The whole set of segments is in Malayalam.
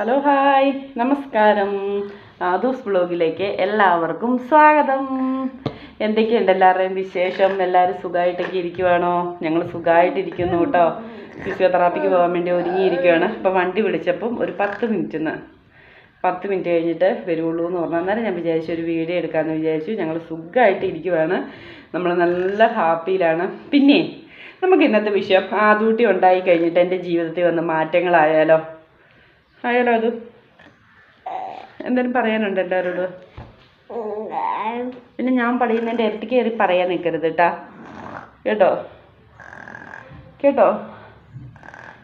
Hello hi. നമസ്കാരം. ആദൂസ് ബ്ലോഗിലേക്ക് എല്ലാവർക്കും സ്വാഗതം. എന്തൊക്കെയുണ്ട് എല്ലാവരുടെയും വിശേഷം? എല്ലാവരും സുഖമായിട്ടൊക്കെ ഇരിക്കുവാണോ? ഞങ്ങൾ സുഖമായിട്ടിരിക്കുന്നു കേട്ടോ. ഫിസിയോതെറാപ്പിക്ക് പോകാൻ വേണ്ടി ഒരുങ്ങിയിരിക്കുകയാണ് അപ്പോൾ വണ്ടി വിളിച്ചപ്പം ഒരു പത്ത് മിനിറ്റിന്ന് പത്ത് മിനിറ്റ് കഴിഞ്ഞിട്ട് വരുള്ളൂ എന്ന് പറഞ്ഞാൽ അന്നേരം ഞാൻ വിചാരിച്ചു ഒരു വീഡിയോ എടുക്കാമെന്ന് വിചാരിച്ചു. ഞങ്ങൾ സുഖമായിട്ട് ഇരിക്കുവാണ് നമ്മൾ നല്ല ഹാപ്പിയിലാണ്. പിന്നെ നമുക്ക് ഇന്നത്തെ വിഷയം ആദൂട്ടി ഉണ്ടായി കഴിഞ്ഞിട്ട് എന്റെ ജീവിതത്തിൽ വന്ന മാറ്റങ്ങളായാലോ ആയാലോ അത്? എന്തേലും പറയാനുണ്ട് എല്ലാവരോടും പിന്നെ ഞാൻ പറയുന്നതിന്റെ ഇരട്ടി കയറി പറയാൻ നിൽക്കരുത് കേട്ടാ. കേട്ടോ? കേട്ടോ?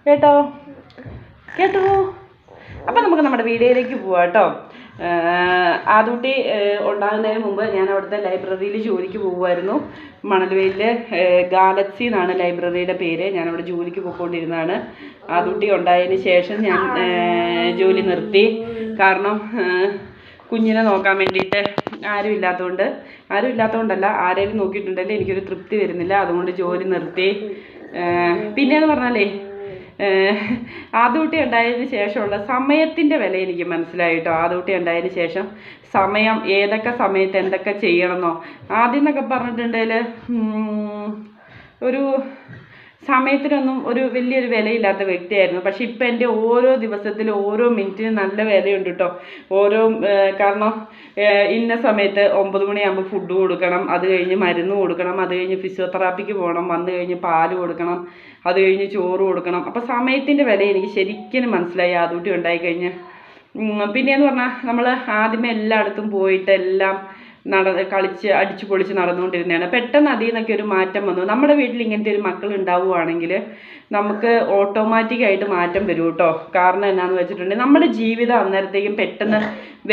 കേട്ടോ? കേട്ടോ? അപ്പം നമുക്ക് നമ്മുടെ വീഡിയോയിലേക്ക് പോവാം കേട്ടോ. ആദൂട്ടി ഉണ്ടാകുന്നതിന് മുമ്പ് ഞാൻ അവിടുത്തെ ലൈബ്രറിയിൽ ജോലിക്ക് പോകുമായിരുന്നു മണൽവെയിലിൽ ഗാലക്സി എന്നാണ് ലൈബ്രറിയുടെ പേര്. ഞാൻ അവിടെ ജോലിക്ക് പോയിക്കൊണ്ടിരുന്നതാണ്. ആദൂട്ടി ഉണ്ടായതിന് ശേഷം ഞാൻ ജോലി നിർത്തി. കാരണം കുഞ്ഞിനെ നോക്കാൻ വേണ്ടിയിട്ട് ആരും ഇല്ലാത്തതുകൊണ്ട് ആരും ഇല്ലാത്തതുകൊണ്ടല്ല ആരെങ്കിലും നോക്കിയിട്ടുണ്ടെങ്കിൽ എനിക്കൊരു തൃപ്തി വരുന്നില്ല. അതുകൊണ്ട് ജോലി നിർത്തി. പിന്നെ എന്ന് പറഞ്ഞാലേ ആദൂട്ടി ഉണ്ടായതിന് ശേഷമുള്ള സമയത്തിന്റെ വില എനിക്ക് മനസ്സിലായി കേട്ടോ ആദൂട്ടി ഉണ്ടായതിന് ശേഷം സമയം ഏതൊക്കെ സമയത്ത് എന്തൊക്കെ ചെയ്യണമെന്നോ? ആദ്യം എന്നൊക്കെ പറഞ്ഞിട്ടുണ്ടെങ്കിൽ ഒരു സമയത്തിനൊന്നും ഒരു വലിയൊരു വിലയില്ലാത്ത വ്യക്തിയായിരുന്നു. പക്ഷെ ഇപ്പം എന്റെ ഓരോ ദിവസത്തിലും ഓരോ മിനിറ്റിനും നല്ല വിലയുണ്ട് കേട്ടോ ഓരോ കാരണം ഇന്ന സമയത്ത് ഒമ്പത് മണിയാകുമ്പോൾ ഫുഡ് കൊടുക്കണം അത് കഴിഞ്ഞ് മരുന്ന് കൊടുക്കണം അത് കഴിഞ്ഞ് ഫിസിയോതെറാപ്പിക്ക് പോകണം വന്നു കഴിഞ്ഞ് പാൽ കൊടുക്കണം അത് കഴിഞ്ഞ് ചോറ് കൊടുക്കണം. അപ്പോൾ സമയത്തിന്റെ വില എനിക്ക് ശരിക്കും മനസ്സിലായി. ആദൂട്ടി ഉണ്ടായി കഴിഞ്ഞ് ഉം, പിന്നെയെന്ന് പറഞ്ഞാൽ നമ്മൾ ആദ്യമേ എല്ലായിടത്തും പോയിട്ട് എല്ലാം നട കളിച്ച് അടിച്ചു പൊളിച്ച് നടന്നുകൊണ്ടിരുന്നതാണ്. പെട്ടെന്ന് അതിൽ നിന്നൊക്കെ ഒരു മാറ്റം വന്നു. നമ്മുടെ വീട്ടിൽ ഇങ്ങനത്തെ ഒരു മക്കൾ ഉണ്ടാവുകയാണെങ്കിൽ നമുക്ക് ഓട്ടോമാറ്റിക്കായിട്ട് മാറ്റം വരും കേട്ടോ കാരണം എന്നാന്ന് വെച്ചിട്ടുണ്ടെങ്കിൽ നമ്മുടെ ജീവിതം അന്നേരത്തേക്കും പെട്ടെന്ന്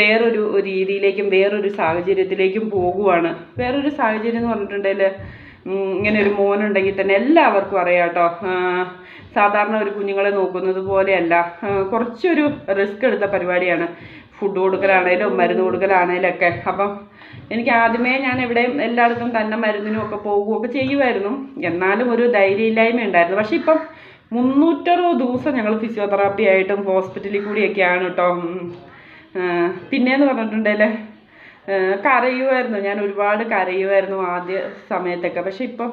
വേറൊരു രീതിയിലേക്കും വേറൊരു സാഹചര്യത്തിലേക്കും പോകുവാണ്. വേറൊരു സാഹചര്യം എന്ന് പറഞ്ഞിട്ടുണ്ടെങ്കിൽ ഇങ്ങനെ ഒരു മോനുണ്ടെങ്കിൽ തന്നെ എല്ലാവർക്കും അറിയാം കേട്ടോ. സാധാരണ ഒരു കുഞ്ഞുങ്ങളെ നോക്കുന്നത് പോലെയല്ല. കുറച്ചൊരു റിസ്ക് എടുത്ത പരിപാടിയാണ്. ഫുഡ് കൊടുക്കലാണേലും മരുന്ന് കൊടുക്കലാണേലും ഒക്കെ അപ്പം എനിക്ക് ആദ്യമേ ഞാൻ എവിടെയും എല്ലായിടത്തും തന്നെ മരുന്നിനും ഒക്കെ പോകുകയൊക്കെ ചെയ്യുമായിരുന്നു. എന്നാലും ഒരു ധൈര്യമില്ലായ്മ ഉണ്ടായിരുന്നു. പക്ഷേ ഇപ്പം മുന്നൂറ്ററുപത് ദിവസം ഞങ്ങൾ ഫിസിയോതെറാപ്പി ആയിട്ടും ഹോസ്പിറ്റലിൽ കൂടിയൊക്കെയാണ് കേട്ടോ പിന്നെയെന്ന് പറഞ്ഞിട്ടുണ്ടെങ്കിൽ കരയുമായിരുന്നു. ഞാൻ ഒരുപാട് കരയുമായിരുന്നു ആദ്യ സമയത്തൊക്കെ. പക്ഷെ ഇപ്പം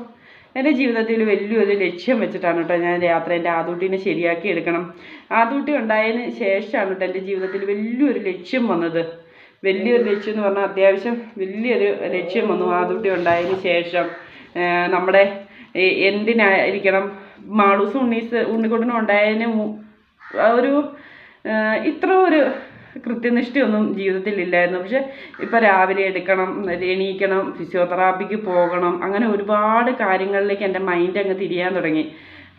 എന്റെ ജീവിതത്തിൽ വലിയൊരു ലക്ഷ്യം വെച്ചിട്ടാണ് കേട്ടോ ഞാൻ യാത്ര എന്റെ ആദൂട്ടിനെ ശരിയാക്കി എടുക്കണം. ആദൂട്ടി ഉണ്ടായതിന് ശേഷമാണ് കേട്ടോ എന്റെ ജീവിതത്തിൽ വലിയൊരു ലക്ഷ്യം വന്നത്. വലിയൊരു ലക്ഷ്യം എന്ന് പറഞ്ഞാൽ അത്യാവശ്യം വലിയൊരു ലക്ഷ്യം വന്നു. ആദ്യത്തെ ഉണ്ടായതിന് ശേഷം നമ്മുടെ എന്തിനായിരിക്കണം മാളൂസ് ഉണ്ണീസ് ഉണ്ണിക്കുട്ടനും ഉണ്ടായതിന് ഒരു ഇത്ര ഒരു കൃത്യനിഷ്ഠയൊന്നും ജീവിതത്തിൽ ഇല്ലായിരുന്നു. പക്ഷെ ഇപ്പം രാവിലെ എടുക്കണം എണീക്കണം ഫിസിയോതെറാപ്പിക്ക് പോകണം അങ്ങനെ ഒരുപാട് കാര്യങ്ങളിലേക്ക് എന്റെ മൈൻഡ് അങ്ങ് തിരിയാൻ തുടങ്ങി.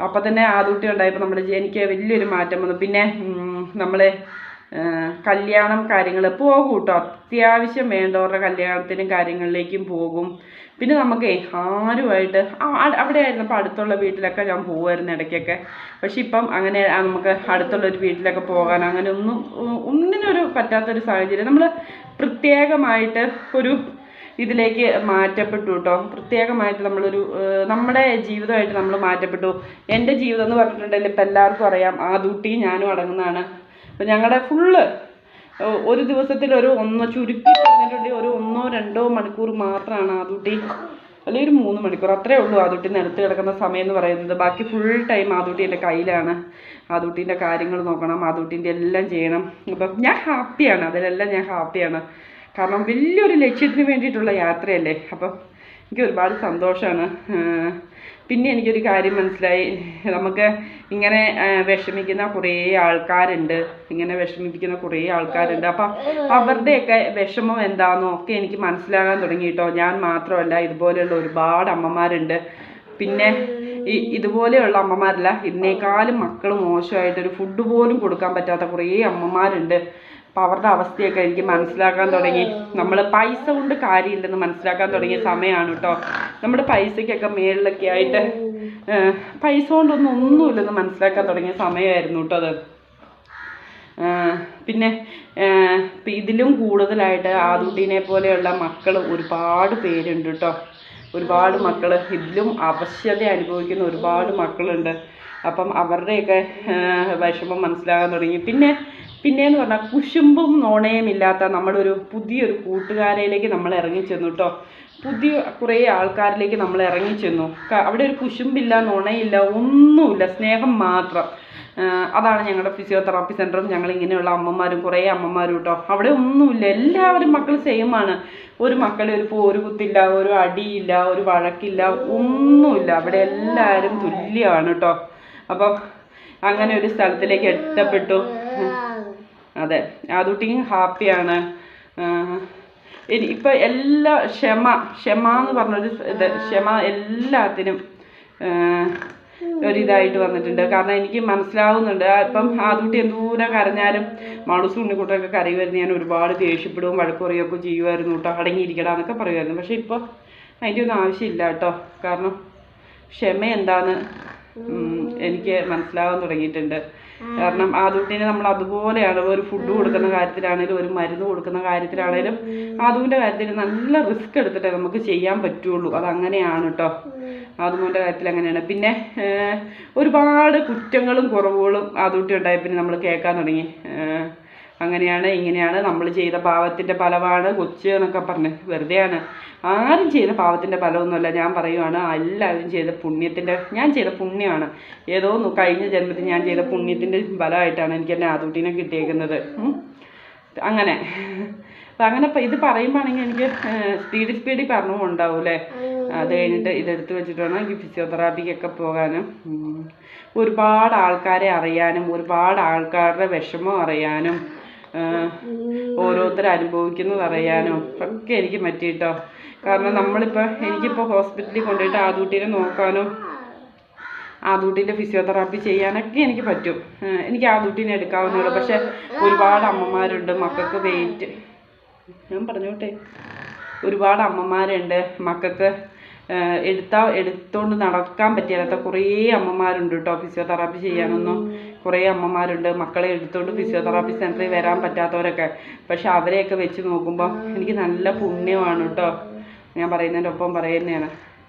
അപ്പം തന്നെ ആദ്യത്തെ ഉണ്ടായപ്പോൾ നമ്മുടെ എനിക്ക് വലിയൊരു മാറ്റം വന്നു. പിന്നെ നമ്മൾ കല്യാണം കാര്യങ്ങൾ പോകും കേട്ടോ അത്യാവശ്യം വേണ്ടവരുടെ കല്യാണത്തിനും കാര്യങ്ങളിലേക്കും പോകും. പിന്നെ നമുക്കേ ആരുമായിട്ട് ആ, ആ- അവിടെ ആയിരുന്നപ്പോൾ അടുത്തുള്ള വീട്ടിലൊക്കെ ഞാൻ പോകുമായിരുന്നു ഇടയ്ക്കൊക്കെ. പക്ഷെ ഇപ്പം അങ്ങനെ നമുക്ക് അടുത്തുള്ള ഒരു വീട്ടിലൊക്കെ പോകാൻ അങ്ങനെ ഒന്നും ഒന്നിനൊരു പറ്റാത്തൊരു സാഹചര്യം. നമ്മൾ പ്രത്യേകമായിട്ട് ഒരു ഇതിലേക്ക് മാറ്റപ്പെട്ടു കേട്ടോ. പ്രത്യേകമായിട്ട് നമ്മളൊരു നമ്മുടെ ജീവിതമായിട്ട് നമ്മൾ മാറ്റപ്പെട്ടു. എന്റെ ജീവിതം എന്ന് പറഞ്ഞിട്ടുണ്ടെങ്കിൽ ഇപ്പം എല്ലാവർക്കും അറിയാം. ആദൂട്ടി ഞാനും അടങ്ങുന്നതാണ്. അപ്പം ഞങ്ങളുടെ ഫുള്ള് ഒരു ദിവസത്തിൽ ഒരു ഒന്നോ ചുരുക്കി പറഞ്ഞിട്ടുണ്ടെങ്കിൽ ഒരു ഒന്നോ രണ്ടോ മണിക്കൂർ മാത്രമാണ് ആദൂട്ടി അല്ലെങ്കിൽ ഒരു മൂന്ന് മണിക്കൂർ അത്രേ ഉള്ളൂ ആദൂട്ടി നിലത്ത് കിടക്കുന്ന സമയം എന്ന് പറയുന്നത്. ബാക്കി ഫുൾ ടൈം ആദൂട്ടി എന്റെ കയ്യിലാണ് ആദൂട്ടീന്റെ കാര്യങ്ങൾ നോക്കണം ആദൂട്ടീന്റെ എല്ലാം ചെയ്യണം. അപ്പം ഞാൻ ഹാപ്പിയാണ് അതിലെല്ലാം ഞാൻ ഹാപ്പിയാണ്. കാരണം വലിയൊരു ലക്ഷ്യത്തിന് വേണ്ടിയിട്ടുള്ള യാത്രയല്ലേ? അപ്പം എനിക്ക് ഒരുപാട് സന്തോഷമാണ് പിന്നെ എനിക്കൊരു കാര്യം മനസ്സിലായി. നമുക്ക് ഇങ്ങനെ വിഷമിക്കുന്ന കുറേ ആൾക്കാരുണ്ട്. ഇങ്ങനെ വിഷമിപ്പിക്കുന്ന കുറേ ആൾക്കാരുണ്ട്. അപ്പം അവരുടെയൊക്കെ വിഷമം എന്താണെന്നോ ഒക്കെ എനിക്ക് മനസ്സിലാകാൻ തുടങ്ങി കേട്ടോ ഞാൻ മാത്രമല്ല ഇതുപോലെയുള്ള ഒരുപാട് അമ്മമാരുണ്ട്. പിന്നെ ഈ ഇതുപോലെയുള്ള അമ്മമാരല്ല ഇതിനേക്കാളും മക്കൾ മോശമായിട്ടൊരു ഫുഡ് പോലും കൊടുക്കാൻ പറ്റാത്ത കുറേ അമ്മമാരുണ്ട്. അപ്പം അവരുടെ അവസ്ഥയൊക്കെ എനിക്ക് മനസ്സിലാക്കാൻ തുടങ്ങി. നമ്മൾ പൈസ കൊണ്ട് കാര്യമില്ലെന്ന് മനസ്സിലാക്കാൻ തുടങ്ങിയ സമയമാണ് കേട്ടോ. നമ്മുടെ പൈസയ്ക്കൊക്കെ മേളിലൊക്കെ ആയിട്ട് പൈസ കൊണ്ടൊന്നും ഒന്നുമില്ലെന്ന് മനസ്സിലാക്കാൻ തുടങ്ങിയ സമയമായിരുന്നു കേട്ടോ അത്. പിന്നെ ഇതിലും കൂടുതലായിട്ട് ആദുട്ടീനെ പോലെയുള്ള മക്കൾ ഒരുപാട് പേരുണ്ട് കേട്ടോ. ഒരുപാട് മക്കൾ ഇതിലും അവശത അനുഭവിക്കുന്ന ഒരുപാട് മക്കളുണ്ട്. അപ്പം അവരുടെയൊക്കെ വിഷമം മനസ്സിലാകാൻ തുടങ്ങി. പിന്നെ പിന്നെയെന്ന് പറഞ്ഞാൽ കുശുമ്പും നോണയും ഇല്ലാത്ത നമ്മളൊരു പുതിയൊരു കൂട്ടുകാരയിലേക്ക് നമ്മൾ ഇറങ്ങി ചെന്നു കേട്ടോ പുതിയ കുറേ ആൾക്കാരിലേക്ക് നമ്മൾ ഇറങ്ങി ചെന്നു ക- അവിടെ ഒരു കുശുമ്പില്ല നുണയില്ല ഒന്നുമില്ല സ്നേഹം മാത്രം. അതാണ് ഞങ്ങളുടെ ഫിസിയോതെറാപ്പി സെന്ററും ഞങ്ങൾ ഇങ്ങനെയുള്ള അമ്മമാരും കുറേ അമ്മമാരും കേട്ടോ അവിടെ ഒന്നുമില്ല എല്ലാവരും മക്കൾ സെയിമാണ്. ഒരു മക്കളെ ഒരു പോര് കുത്തില്ല ഒരു അടിയില്ല ഒരു വഴക്കില്ല ഒന്നുമില്ല. അവിടെ എല്ലാവരും തുല്യമാണ് കേട്ടോ അപ്പം അങ്ങനെ ഒരു സ്ഥലത്തിലേക്ക് എത്തപ്പെട്ടു. അതെ. ആദുട്ടിയും ഹാപ്പിയാണ്. ഇനി ഇപ്പം എല്ലാ ക്ഷമ ക്ഷമ എന്ന് പറഞ്ഞൊരു ഇത് ക്ഷമ എല്ലാത്തിനും ഒരിതായിട്ട് വന്നിട്ടുണ്ട്. കാരണം എനിക്ക് മനസ്സിലാവുന്നുണ്ട്. ആ, ഇപ്പം ആദൂട്ടി എന്തൂരം കരഞ്ഞാലും മാളൂസ് ഉണ്ണിക്കുട്ടൊക്കെ കരയുമായിരുന്നു ഞാൻ ഒരുപാട് ദേഷ്യപ്പെടുകയും വഴക്കുറിയൊക്കെ ചെയ്യുമായിരുന്നു കേട്ടോ അടങ്ങിയിരിക്കടാ എന്നൊക്കെ പറയുമായിരുന്നു. പക്ഷെ ഇപ്പോൾ അതിന്റെ ഒന്നും ആവശ്യമില്ല കേട്ടോ കാരണം ക്ഷമ എന്താന്ന് എനിക്ക് മനസ്സിലാവാൻ തുടങ്ങിയിട്ടുണ്ട്. കാരണം ആദൂട്ടിനെ നമ്മൾ അതുപോലെയാണ് ഒരു ഫുഡ് കൊടുക്കുന്ന കാര്യത്തിലാണേലും ഒരു മരുന്ന് കൊടുക്കുന്ന കാര്യത്തിലാണേലും ആദുവിന്റെ കാര്യത്തിൽ നല്ല റിസ്ക് എടുത്തിട്ടേ നമുക്ക് ചെയ്യാൻ പറ്റുള്ളൂ. അതങ്ങനെയാണ് കേട്ടോ ആദുമോന്റെ കാര്യത്തിൽ അങ്ങനെയാണ്. പിന്നെ ഒരുപാട് കുറ്റങ്ങളും കുറവുകളും ആദൂട്ടി ഉണ്ടായ. പിന്നെ നമ്മൾ കേൾക്കാൻ തുടങ്ങി. അങ്ങനെയാണ് ഇങ്ങനെയാണ് നമ്മൾ ചെയ്ത പാവത്തിന്റെ ഫലമാണ് കൊച്ച് എന്നൊക്കെ പറഞ്ഞ് വെറുതെയാണ്. ആരും ചെയ്ത പാവത്തിന്റെ ഫലമൊന്നുമല്ല. ഞാൻ പറയുവാണ് എല്ലാവരും ചെയ്ത പുണ്യത്തിന്റെ ഞാൻ ചെയ്ത പുണ്യമാണ് ഏതോ കഴിഞ്ഞ ജന്മത്തിൽ ഞാൻ ചെയ്ത പുണ്യത്തിന്റെ ഫലമായിട്ടാണ് എനിക്ക് എന്റെ ആദൂട്ടിനെ കിട്ടിയേക്കുന്നത്. അങ്ങനെ. അപ്പം അങ്ങനെ ഇത് പറയുമ്പോഴാണെങ്കിൽ എനിക്ക് സ്പീഡ് സ്പീഡിൽ പറഞ്ഞു ഉണ്ടാവൂലേ അത് കഴിഞ്ഞിട്ട് ഇതെടുത്ത് വെച്ചിട്ട് വേണം എനിക്ക് ഫിസിയോതെറാപ്പിക്കൊക്കെ പോകാനും ഒരുപാട് ആൾക്കാരെ അറിയാനും ഒരുപാട് ആൾക്കാരുടെ വിഷമം അറിയാനും ഓരോരുത്തർ അനുഭവിക്കുന്നത് അറിയാനും ഒക്കെ എനിക്ക് പറ്റിയിട്ടോ. കാരണം നമ്മളിപ്പോൾ എനിക്കിപ്പോൾ ഹോസ്പിറ്റലിൽ കൊണ്ടുപോയിട്ട് ആദൂട്ടീനെ നോക്കാനും ആദൂട്ടിന്റെ ഫിസിയോതെറാപ്പി ചെയ്യാനൊക്കെ എനിക്ക് പറ്റും. എനിക്ക് ആദൂട്ടിനെ എടുക്കാവുന്നുള്ളൂ പക്ഷേ ഒരുപാട് അമ്മമാരുണ്ട് മക്കൾക്ക് വെയിറ്റ്. ഞാൻ പറഞ്ഞോട്ടെ ഒരുപാട് അമ്മമാരുണ്ട് മക്കൾക്ക് എടുത്താൽ എടുത്തുകൊണ്ട് നടക്കാൻ പറ്റിയാത്ത കുറേ അമ്മമാരുണ്ട് കേട്ടോ ഫിസിയോതെറാപ്പി ചെയ്യാനൊന്നും. കുറേ അമ്മമാരുണ്ട്. മക്കളെ എടുത്തുകൊണ്ട് ഫിസിയോതെറാപ്പി സെന്ററിൽ വരാൻ പറ്റാത്തവരൊക്കെ. പക്ഷെ അവരെയൊക്കെ വെച്ച് നോക്കുമ്പോൾ എനിക്ക് നല്ല പുണ്യമാണ് കേട്ടോ ഞാൻ പറയുന്നതിന്റെ ഒപ്പം പറയുന്നതാണ്.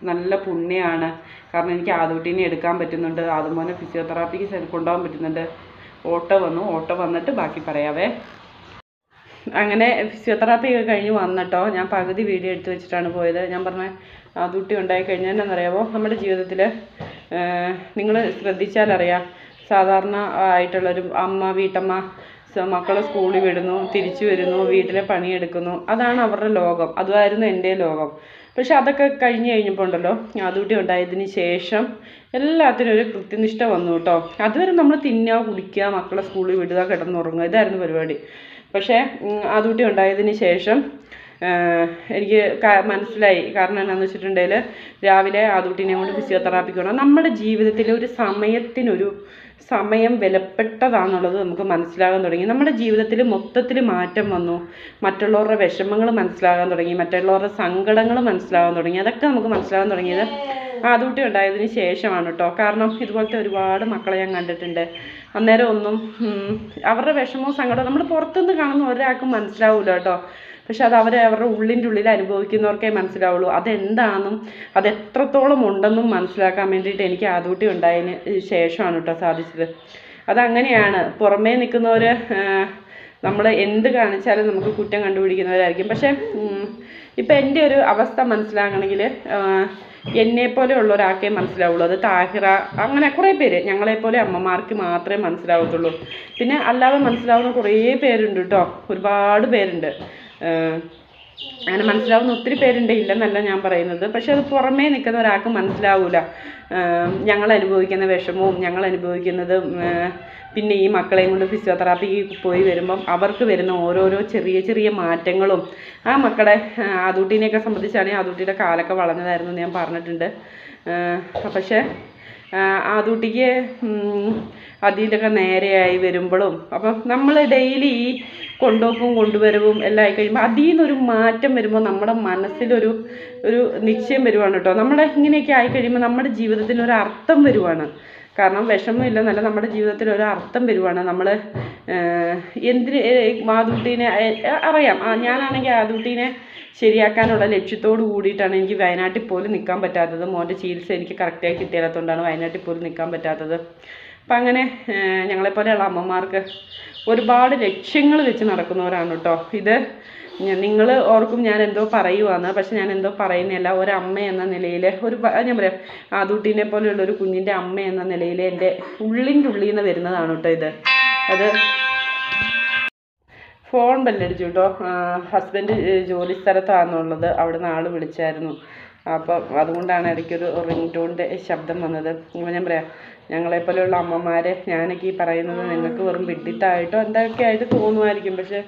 നല്ല പുണ്യമാണ് കാരണം എനിക്ക് ആദൂട്ടീനെ എടുക്കാൻ പറ്റുന്നുണ്ട്. അതുപോലെ ഫിസിയോതെറാപ്പിക്ക് കൊണ്ടുപോകാൻ പറ്റുന്നുണ്ട്. ഓട്ടോ വന്നു. ഓട്ടോ വന്നിട്ട് ബാക്കി പറയാവേ. അങ്ങനെ ഫിസിയോതെറാപ്പി ഒക്കെ കഴിഞ്ഞ് വന്നിട്ടോ ഞാൻ പകുതി വീഡിയോ എടുത്ത് വെച്ചിട്ടാണ് പോയത്. ഞാൻ പറഞ്ഞ ആദൂട്ടി ഉണ്ടായി കഴിഞ്ഞാൽ എന്താണെന്നറിയാമോ നമ്മുടെ ജീവിതത്തിൽ നിങ്ങൾ ശ്രദ്ധിച്ചാലറിയാം. സാധാരണ ആയിട്ടുള്ളൊരു അമ്മ വീട്ടമ്മ മക്കളെ സ്കൂളിൽ വിടുന്നു തിരിച്ചു വരുന്നു വീട്ടിലെ പണിയെടുക്കുന്നു. അതാണ് അവരുടെ ലോകം. അതുമായിരുന്നു എന്റെ ലോകം. പക്ഷെ അതൊക്കെ കഴിഞ്ഞ് കഴിഞ്ഞപ്പോൾ ഉണ്ടല്ലോ ആദൂട്ടി ഉണ്ടായതിന് ശേഷം എല്ലാത്തിനും ഒരു കൃത്യനിഷ്ഠ വന്നു കേട്ടോ. അതുവരെ നമ്മൾ തിന്നുക കുടിക്കുക മക്കളെ സ്കൂളിൽ വിടുക കിടന്നുറങ്ങുക ഇതായിരുന്നു പരിപാടി. പക്ഷേ ആദൂട്ടി ഉണ്ടായതിന് ശേഷം എനിക്ക് മനസ്സിലായി. കാരണം എന്താണെന്ന് വെച്ചിട്ടുണ്ടെങ്കിൽ രാവിലെ ആദൂട്ടിനെ കൊണ്ട് ഫിസിയോതെറാപ്പിക്ക് പോകണം നമ്മുടെ ജീവിതത്തിൽ ഒരു സമയത്തിനൊരു സമയം വിലപ്പെട്ടതാണെന്നുള്ളത് നമുക്ക് മനസ്സിലാകാൻ തുടങ്ങി. നമ്മുടെ ജീവിതത്തിൽ മൊത്തത്തിൽ മാറ്റം വന്നു. മറ്റുള്ളവരുടെ വിഷമങ്ങൾ മനസ്സിലാകാൻ തുടങ്ങി. മറ്റുള്ളവരുടെ സങ്കടങ്ങൾ മനസ്സിലാകാൻ തുടങ്ങി. അതൊക്കെ നമുക്ക് മനസ്സിലാകാൻ തുടങ്ങിയത് ആദൂട്ടി ഉണ്ടായതിന് ശേഷമാണ് കേട്ടോ. കാരണം ഇതുപോലത്തെ ഒരുപാട് മക്കളെ ഞാൻ കണ്ടിട്ടുണ്ട്. അന്നേരം ഒന്നും അവരുടെ വിഷമവും സങ്കടവും നമ്മൾ പുറത്തുനിന്ന് കാണുന്ന ഒരാൾക്കും മനസ്സിലാവില്ല കേട്ടോ. പക്ഷെ അത് അവർ അവരുടെ ഉള്ളിന്റെ ഉള്ളിൽ അനുഭവിക്കുന്നവർക്കേ മനസ്സിലാവുള്ളൂ. അതെന്താണെന്നും അത് എത്രത്തോളം ഉണ്ടെന്നും മനസ്സിലാക്കാൻ വേണ്ടിയിട്ട് എനിക്ക് ആദൂട്ടി ഉണ്ടായതിന് ശേഷമാണ് കേട്ടോ സാധിച്ചത്. അതങ്ങനെയാണ്. പുറമേ നിൽക്കുന്നവർ നമ്മൾ എന്ത് കാണിച്ചാലും നമുക്ക് കുറ്റം കണ്ടുപിടിക്കുന്നവരായിരിക്കും. പക്ഷേ ഇപ്പം എന്റെ ഒരു അവസ്ഥ മനസ്സിലാകണമെങ്കിൽ എന്നെപ്പോലെ ഉള്ള ഒരാൾക്കേ മനസ്സിലാവുള്ളൂ. അത് താഹിറ അങ്ങനെ കുറേ പേര് ഞങ്ങളെപ്പോലെ അമ്മമാർക്ക് മാത്രമേ മനസ്സിലാവത്തുള്ളൂ. പിന്നെ അല്ലാതെ മനസ്സിലാവുന്ന കുറേ പേരുണ്ട് കേട്ടോ. ഒരുപാട് പേരുണ്ട്. അങ്ങനെ മനസ്സിലാവുന്ന ഒത്തിരി പേരുണ്ട് ഇല്ലെന്നല്ല ഞാൻ പറയുന്നത്. പക്ഷെ അത് പുറമേ നിൽക്കുന്ന ഒരാൾക്ക് മനസ്സിലാവില്ല ഞങ്ങൾ അനുഭവിക്കുന്ന വിഷമവും ഞങ്ങൾ അനുഭവിക്കുന്നത് പിന്നെ ഈ മക്കളെയും കൊണ്ട് ഫിസിയോതെറാപ്പിക്ക് പോയി വരുമ്പം അവർക്ക് വരുന്ന ഓരോരോ ചെറിയ ചെറിയ മാറ്റങ്ങളും. ആ മക്കളെ ആദൂട്ടീനെയൊക്കെ സംബന്ധിച്ചാണെങ്കിൽ ആദൂട്ടിയുടെ കാലൊക്കെ വളഞ്ഞതായിരുന്നു ഞാൻ പറഞ്ഞിട്ടുണ്ട്. പക്ഷേ ആദൂട്ടിക്ക് അതിലൊക്കെ നേരെയായി വരുമ്പോഴും അപ്പം നമ്മൾ ഡെയിലി ഈ കൊണ്ടുപോക്കും കൊണ്ടുവരവും എല്ലാം ആയി കഴിയുമ്പോൾ അതിൽ നിന്നൊരു മാറ്റം വരുമ്പോൾ നമ്മുടെ മനസ്സിലൊരു ഒരു നിശ്ചയം വരുവാണ് കേട്ടോ. നമ്മുടെ ഇങ്ങനെയൊക്കെ ആയി കഴിയുമ്പോൾ നമ്മുടെ ജീവിതത്തിന് ഒരു അർത്ഥം വരുവാണ്. കാരണം വിഷമമില്ലെന്നല്ല നമ്മുടെ ജീവിതത്തിൽ ഒരു അർത്ഥം വരുവാണ്. നമ്മൾ എന്തിന് ആദൂട്ടീനെ അറിയാം. ഞാനാണെങ്കിൽ ആദൂട്ടീനെ ശരിയാക്കാനുള്ള ലക്ഷ്യത്തോട് കൂടിയിട്ടാണ് എനിക്ക് വയനാട്ടിൽ പോലും നിൽക്കാൻ പറ്റാത്തത്. മോന്റെ ചികിത്സ എനിക്ക് കറക്റ്റായി കിട്ടിയാത്തതുകൊണ്ടാണ് വയനാട്ടിൽ പോലും നിൽക്കാൻ പറ്റാത്തത്. അപ്പം അങ്ങനെ ഞങ്ങളെപ്പോലെയുള്ള അമ്മമാർക്ക് ഒരുപാട് ലക്ഷ്യങ്ങൾ വെച്ച് നടക്കുന്നവരാണ് കേട്ടോ. ഇത് നിങ്ങൾ ഓർക്കും ഞാൻ എന്തോ പറയുവാന്ന്. പക്ഷെ ഞാൻ എന്തോ പറയുന്നില്ല. ഒരമ്മ എന്ന നിലയിൽ ഒരു ഞാൻ പറയാം. ആദൂട്ടീനെ പോലെയുള്ള ഒരു കുഞ്ഞിന്റെ അമ്മ എന്ന നിലയിൽ എന്റെ ഉള്ളിന്റെ ഉള്ളിൽ നിന്ന് വരുന്നതാണ് കേട്ടോ ഇത്. അത് ഫോൺ ബെല്ലടിച്ചു കേട്ടോ ഹസ്ബൻഡ് ജോലി സ്ഥലത്താണെന്നുള്ളത് അവിടെ നിന്ന് ആൾ വിളിച്ചായിരുന്നു. അപ്പം അതുകൊണ്ടാണ് ഇടയ്ക്കൊരു റിംഗ് ടോണിന്റെ ശബ്ദം വന്നത്. ഞാൻ പറയാം ഞങ്ങളെപ്പോലെയുള്ള അമ്മമാരെ ഞാനൊക്കെ ഈ പറയുന്നത് നിങ്ങൾക്ക് വെറും വിഡിത്തായിട്ടോ എന്തൊക്കെ ആയിട്ട് തോന്നുമായിരിക്കും. പക്ഷേ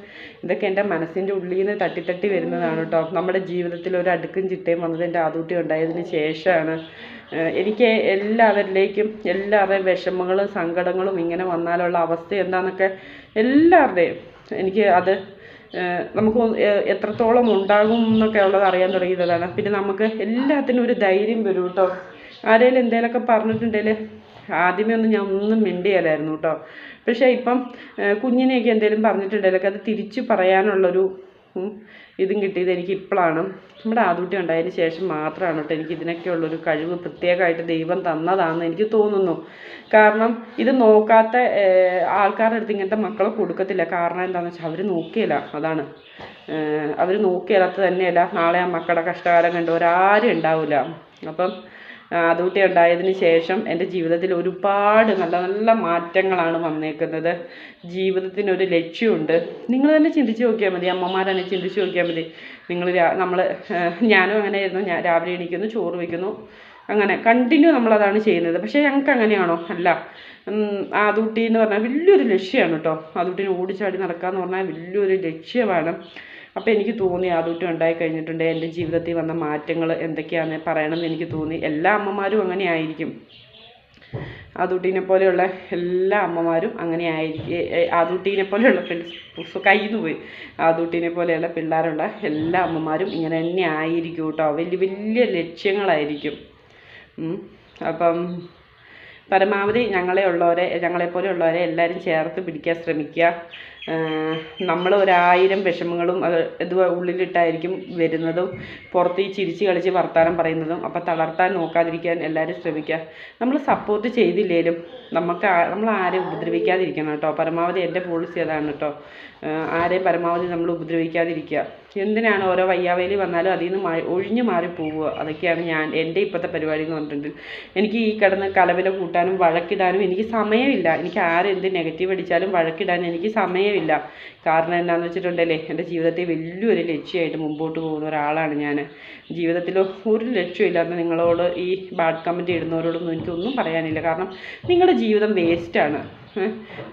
ഇതൊക്കെ എന്റെ മനസ്സിന്റെ ഉള്ളിൽ നിന്ന് തട്ടി തട്ടി വരുന്നതാണ് കേട്ടോ. നമ്മുടെ ജീവിതത്തിൽ ഒരു അടുക്കും ചിട്ടയും വന്നത് എന്റെ ആദൂട്ടി ഉണ്ടായതിന് ശേഷമാണ്. എനിക്ക് എല്ലാവരിലേക്കും എല്ലാവരുടെയും വിഷമങ്ങളും സങ്കടങ്ങളും ഇങ്ങനെ വന്നാലുള്ള അവസ്ഥ എന്താണെന്നൊക്കെ എല്ലാവരുടെയും എനിക്ക് അത് നമുക്ക് എത്രത്തോളം ഉണ്ടാകും എന്നൊക്കെ ഉള്ളത് അറിയാൻ തുടങ്ങിയതാണ്. പിന്നെ നമുക്ക് എല്ലാത്തിനും ഒരു ധൈര്യം വരും കേട്ടോ ആരെങ്കിലും എന്തെങ്കിലുമൊക്കെ പറഞ്ഞിട്ടുണ്ടെങ്കിൽ ആദ്യമേ ഒന്നും ഞാൻ ഒന്നും മിണ്ടിയല്ലായിരുന്നു കേട്ടോ പക്ഷേ ഇപ്പം കുഞ്ഞിനെയൊക്കെ എന്തെങ്കിലും പറഞ്ഞിട്ടുണ്ടെങ്കിലൊക്കെ അത് തിരിച്ചു പറയാനുള്ളൊരു ഇതും കിട്ടിയത് എനിക്ക് ഇപ്പോഴാണ് നമ്മുടെ ആദൂട്ടി ഉണ്ടായതിന് ശേഷം മാത്രമാണ് കേട്ടോ എനിക്ക് ഇതിനൊക്കെയുള്ളൊരു കഴിവ് പ്രത്യേകമായിട്ട് ദൈവം തന്നതാണെന്ന് എനിക്ക് തോന്നുന്നു. കാരണം ഇത് നോക്കാത്ത ആൾക്കാരുടെ അടുത്ത് ഇങ്ങനത്തെ മക്കളെ കൊടുക്കത്തില്ല. കാരണം എന്താണെന്ന് വെച്ചാൽ അവർ നോക്കിയില്ല അതാണ്. അവർ നോക്കിയാലത്ത് തന്നെയല്ല. നാളെ ആ മക്കളുടെ കഷ്ടകാലം കണ്ട് ഒരാരും ഉണ്ടാവില്ല അപ്പം ആദൂട്ടി ഉണ്ടായതിന് ശേഷം എന്റെ ജീവിതത്തിൽ ഒരുപാട് നല്ല നല്ല മാറ്റങ്ങളാണ് വന്നേക്കുന്നത്. ജീവിതത്തിനൊരു ലക്ഷ്യമുണ്ട്. നിങ്ങൾ തന്നെ ചിന്തിച്ച് നോക്കിയാൽ മതി. അമ്മമാർ തന്നെ ചിന്തിച്ച് നോക്കിയാൽ മതി. നിങ്ങൾ നമ്മൾ ഞാനും അങ്ങനെയായിരുന്നു. ഞാൻ രാവിലെ എണീക്കുന്നു ചോറ് വയ്ക്കുന്നു. അങ്ങനെ കണ്ടിന്യൂ നമ്മളതാണ് ചെയ്യുന്നത്. പക്ഷേ ഞങ്ങൾക്ക് അങ്ങനെയാണോ? അല്ല. ആദൂട്ടി എന്ന് പറഞ്ഞാൽ വലിയൊരു ലക്ഷ്യമാണ് കേട്ടോ. ആദൂട്ടിനെ ഓടിച്ചാടി നടക്കുക എന്ന് പറഞ്ഞാൽ വലിയൊരു ലക്ഷ്യമാണ്. അപ്പോൾ എനിക്ക് തോന്നി ആദൂട്ടി ഉണ്ടായി കഴിഞ്ഞിട്ടുണ്ട്. എന്റെ ജീവിതത്തിൽ വന്ന മാറ്റങ്ങൾ എന്തൊക്കെയാണെന്ന് പറയണമെന്ന് എനിക്ക് തോന്നി. എല്ലാ അമ്മമാരും അങ്ങനെ ആയിരിക്കും. ആദൂട്ടീനെ പോലെയുള്ള എല്ലാ അമ്മമാരും അങ്ങനെ ആയിരിക്കും. ആദൂട്ടീനെ പോലെയുള്ള കയ്യിന്ന് പോയി. ആദൂട്ടീനെ പോലെയുള്ള പിള്ളേരുള്ള എല്ലാ അമ്മമാരും ഇങ്ങനെ തന്നെ ആയിരിക്കും കേട്ടോ. വലിയ വലിയ ലക്ഷ്യങ്ങളായിരിക്കും. അപ്പം പരമാവധി ഞങ്ങളെ ഉള്ളവരെ ഞങ്ങളെപ്പോലെയുള്ളവരെ എല്ലാവരും ചേർത്ത് പിടിക്കാൻ ശ്രമിക്കുക. നമ്മൾ ഒരായിരം വിഷമങ്ങളും അത് ഇത് ഉള്ളിലിട്ടായിരിക്കും വരുന്നതും പുറത്ത് ഈ ചിരിച്ച് കളിച്ച് വർത്താനം പറയുന്നതും അപ്പം തളർത്താൻ നോക്കാതിരിക്കാൻ എല്ലാവരും ശ്രമിക്കുക നമ്മൾ സപ്പോർട്ട് ചെയ്തില്ലേലും നമുക്ക് നമ്മൾ ആരെയും ഉപദ്രവിക്കാതിരിക്കണം കേട്ടോ. പരമാവധി എന്റെ പോളിസി അതാണ് കേട്ടോ. ആരെയും പരമാവധി നമ്മൾ ഉപദ്രവിക്കാതിരിക്കുക എന്തിനാണ് ഓരോ വയ്യാവേലി വന്നാലും അതിൽ നിന്ന് മാറി ഒഴിഞ്ഞു മാറി പോവുക. അതൊക്കെയാണ് ഞാൻ എന്റെ ഇപ്പോഴത്തെ പരിപാടി എന്ന് പറഞ്ഞിട്ടുണ്ട് എനിക്ക് ഈ കിടന്ന് കലവില കൂട്ടാനും വഴക്കിടാനും എനിക്ക് സമയമില്ല. എനിക്ക് ആരെന്ത് നെഗറ്റീവ് അടിച്ചാലും വഴക്കിടാൻ എനിക്ക് സമയമില്ല. കാരണം എന്താണെന്ന് വെച്ചിട്ടുണ്ടല്ലേ എന്റെ ജീവിതത്തിൽ വലിയൊരു ലക്ഷ്യമായിട്ട് മുമ്പോട്ട് പോകുന്ന ഒരാളാണ് ഞാൻ. ജീവിതത്തിൽ ഒരു ലക്ഷ്യമില്ലാത്ത നിങ്ങളോട് ഈ ബാഡ് കമന്റ് ഇടുന്നവരോടൊന്നും എനിക്കൊന്നും പറയാനില്ല. കാരണം നിങ്ങളുടെ ജീവിതം വേസ്റ്റാണ്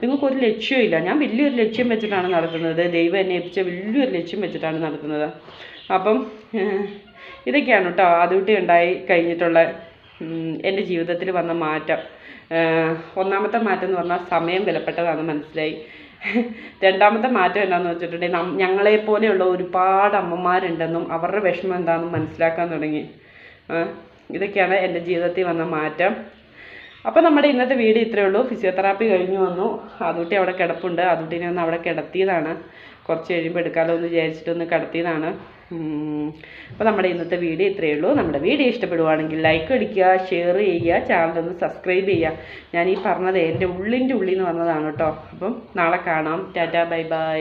നിങ്ങൾക്കൊരു ലക്ഷ്യമില്ല. ഞാൻ വലിയൊരു ലക്ഷ്യം വെച്ചിട്ടാണ് നടത്തുന്നത്. ദൈവം എന്നെ ഏൽപ്പിച്ച വലിയൊരു ലക്ഷ്യം വെച്ചിട്ടാണ് അപ്പം ഏഹ്, ഇതൊക്കെയാണ് കേട്ടോ ആദ്യകുട്ടി ഉണ്ടായി കഴിഞ്ഞിട്ടുള്ള എന്റെ ജീവിതത്തിൽ വന്ന മാറ്റം. ഒന്നാമത്തെ മാറ്റം എന്ന് പറഞ്ഞാൽ സമയം വിലപ്പെട്ടതാണെന്ന് മനസ്സിലായി. രണ്ടാമത്തെ മാറ്റം എന്താണെന്ന് വെച്ചിട്ടുണ്ടെങ്കിൽ നം- ഞങ്ങളെപ്പോലെയുള്ള ഒരുപാട് അമ്മമാരുണ്ടെന്നും അവരുടെ വിഷമം എന്താണെന്നും മനസ്സിലാക്കാൻ തുടങ്ങി. ഇതൊക്കെയാണ് എന്റെ ജീവിതത്തിൽ വന്ന മാറ്റം. അപ്പോൾ നമ്മുടെ ഇന്നത്തെ വീട് ഇത്രയേ ഉള്ളൂ. ഫിസിയോതെറാപ്പി കഴിഞ്ഞു വന്നു. അതുകൂട്ടി അവിടെ കിടപ്പുണ്ട്. അതുകൂട്ടി ഒന്ന് അവിടെ കിടത്തിയതാണ്. കുറച്ച് കഴിയുമ്പോൾ എടുക്കാമല്ലോ എന്ന് വിചാരിച്ചിട്ടൊന്ന് കടത്തിയതാണ്. അപ്പോൾ നമ്മുടെ ഇന്നത്തെ വീഡിയോ ഇത്രയേ ഉള്ളൂ. നമ്മുടെ വീഡിയോ ഇഷ്ടപ്പെടുവാണെങ്കിൽ ലൈക്ക് അടിക്കുക ഷെയർ ചെയ്യുക ചാനലൊന്ന് സബ്സ്ക്രൈബ് ചെയ്യുക. ഞാൻ ഈ പറഞ്ഞത് എന്റെ ഉള്ളിന്റെ ഉള്ളിൽ നിന്ന് വന്നതാണ് കേട്ടോ. അപ്പം നാളെ കാണാം. Tata bye bye.